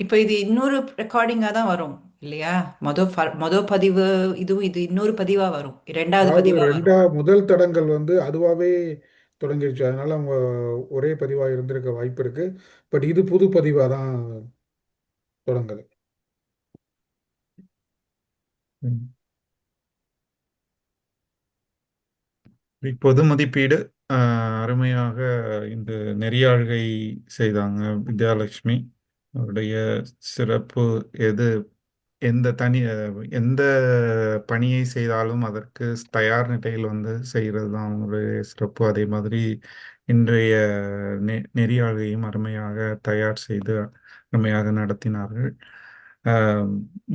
இப்போ இது இன்னொரு ரெக்கார்டிங்கா தான் வரும் இல்லையா? மொத மொத பதிவு இதுவும் இது இன்னொரு பதிவா வரும். இரண்டாவது அதாவது பதிவா வரும் ரெண்டா முதல் தடங்கள் வந்து அதுவாகவே தொடங்கிருச்சு. அதனால அவங்க ஒரே பதிவாக இருந்திருக்க வாய்ப்பு இருக்கு. பட் இது புது பதிவாக தான் தொடங்குது. ம். பொது மதிப்பீடு அருமையாக இந்த நெறியாள்கை செய்தாங்க வித்யாலட்சுமி. அவருடைய சிறப்பு எது எந்த தனி எந்த பணியை செய்தாலும் அதற்கு தயார் நிலையில் வந்து செய்கிறது தான் அவங்களுடைய சிறப்பு. அதே மாதிரி இன்றைய நெ நெறியாள்கையும் அருமையாக தயார் செய்து அருமையாக நடத்தினார்கள்.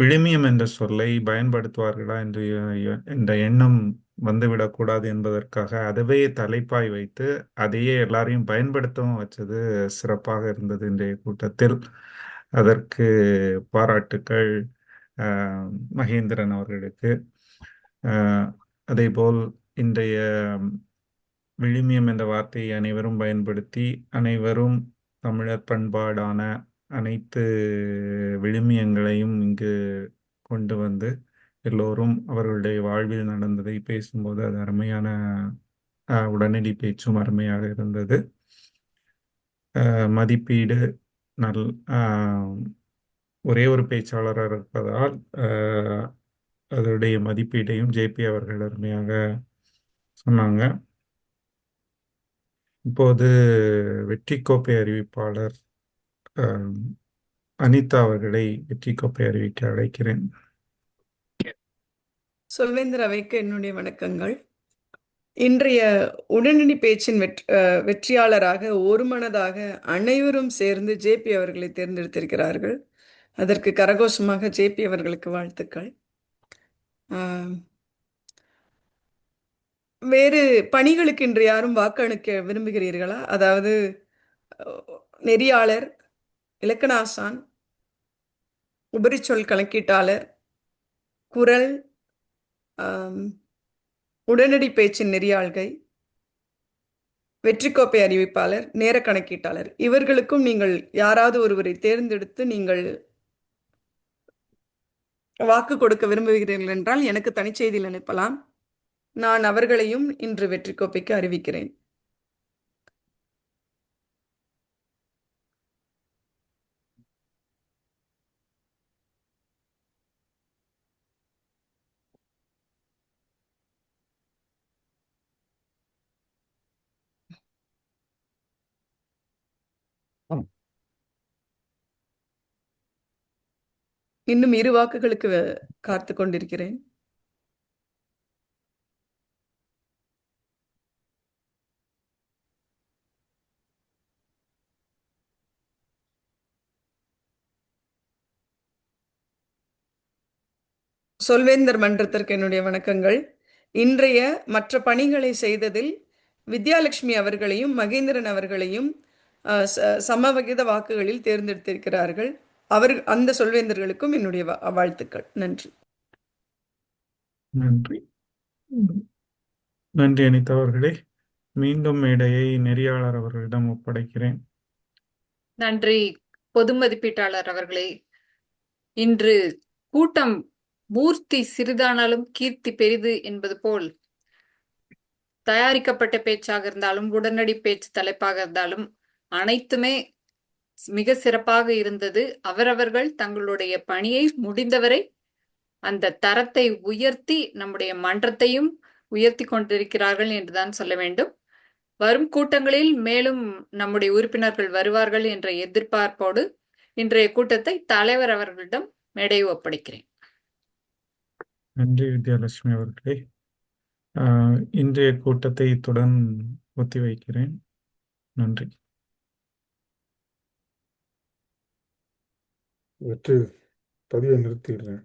விழுமியம் என்ற சொல்லை பயன்படுத்துவார்களா என்று என்ற எண்ணம் வந்துவிடக்கூடாது என்பதற்காக அதுவே தலைப்பாய் வைத்து அதையே எல்லாரையும் பயன்படுத்தவும் வச்சது சிறப்பாக இருந்தது இன்றைய கூட்டத்தில். அதற்கு பாராட்டுக்கள் மகேந்திரன் அவர்களுக்கு. அதேபோல் இன்றைய விழுமியம் என்ற வார்த்தையை அனைவரும் பயன்படுத்தி அனைவரும் தமிழர் பண்பாடான அனைத்து விழுமியங்களையும் இங்கு கொண்டு வந்து எல்லோரும் அவர்களுடைய வாழ்வில் நடந்ததை பேசும்போது அது அருமையான உடனடி பேச்சும் அருமையாக இருந்தது. ஆஹ், மதிப்பீடு நல் ஆஹ், ஒரே ஒரு பேச்சாளராக இருப்பதால் ஆஹ், அதனுடைய மதிப்பீட்டையும் ஜேபி அவர்கள் அருமையாக சொன்னாங்க. இப்போது வெற்றி கோப்பை அறிவிப்பாளர் அனிதா அவர்களை வெற்றி கோப்பை அறிவிக்க அழைக்கிறேன். சொல்வேந்தர் அவைக்கு என்னுடைய வணக்கங்கள். இன்றைய உடனடி பேச்சின் வெற்றி வெற்றியாளராக ஒருமனதாக அனைவரும் சேர்ந்து ஜேபி அவர்களை தேர்ந்தெடுத்திருக்கிறார்கள். அதற்கு கரகோஷமாக ஜேபி அவர்களுக்கு வாழ்த்துக்கள். வேறு பணிகளுக்கு இன்று யாரும் வாக்களிக்க விரும்புகிறீர்களா? அதாவது நெறியாளர் இலக்கணாசான் உபரிச்சொல் கணக்கீட்டாளர் குரல் உடனடி பேச்சின் நெறியாள்கை வெற்றிக்கோப்பை அறிவிப்பாளர் நேர கணக்கீட்டாளர். இவர்களுக்கும் நீங்கள் யாராவது ஒருவரை தேர்ந்தெடுத்து நீங்கள் வாக்கு கொடுக்க விரும்புகிறீர்கள் என்றால் எனக்கு தனிச்செய்தியில் அனுப்பலாம். நான் அவர்களையும் இன்று வெற்றிக்கோப்பைக்கு அறிவிக்கிறேன். இன்னும் இரு வாக்குகளுக்கு காத்து கொண்டிருக்கிறேன். சொல்வேந்தர் மன்றத்திற்கு என்னுடைய வணக்கங்கள். இன்றைய மற்ற பணிகளை செய்ததில் வித்யாலட்சுமி அவர்களையும் மகேந்திரன் அவர்களையும் சமவகித ச- வாக்குகளில் தேர்ந்தெடுத்திருக்கிறார்கள். அவர் அந்த சொல்வேந்தர்களுக்கும் என்னுடைய வா- வாழ்த்துக்கள். நன்றி. நன்றி. நன்றி அனிதா அவர்களே. மீண்டும் மேடையை நெறியாளர் அவர்களிடம் ஒப்படைக்கிறேன். நன்றி பொது மதிப்பீட்டாளர் அவர்களே. இன்று கூட்டம் மூர்த்தி சிறிதானாலும் கீர்த்தி பெரிது என்பது போல் தயாரிக்கப்பட்ட பேச்சாக இருந்தாலும் உடனடி பேச்சு தலைப்பாக இருந்தாலும் அனைத்துமே மிக சிறப்பாக இருந்தது. அவரவர்கள் தங்களுடைய பணியை முடிந்தவரை அந்த தரத்தை உயர்த்தி நம்முடைய மன்றத்தையும் உயர்த்தி கொண்டிருக்கிறார்கள் என்றுதான் சொல்ல வேண்டும். வரும் கூட்டங்களில் மேலும் நம்முடைய உறுப்பினர்கள் வருவார்கள் என்ற எதிர்பார்ப்போடு இன்றைய கூட்டத்தை தலைவர் அவர்களிடம் மேடை ஒப்படைக்கிறேன். நன்றி வித்யாலட்சுமி அவர்களே. ஆஹ், இன்றைய கூட்டத்தை இத்துடன் ஒத்திவைக்கிறேன். நன்றி. வெற்றி பதிவை நிறுத்திடுறேன்.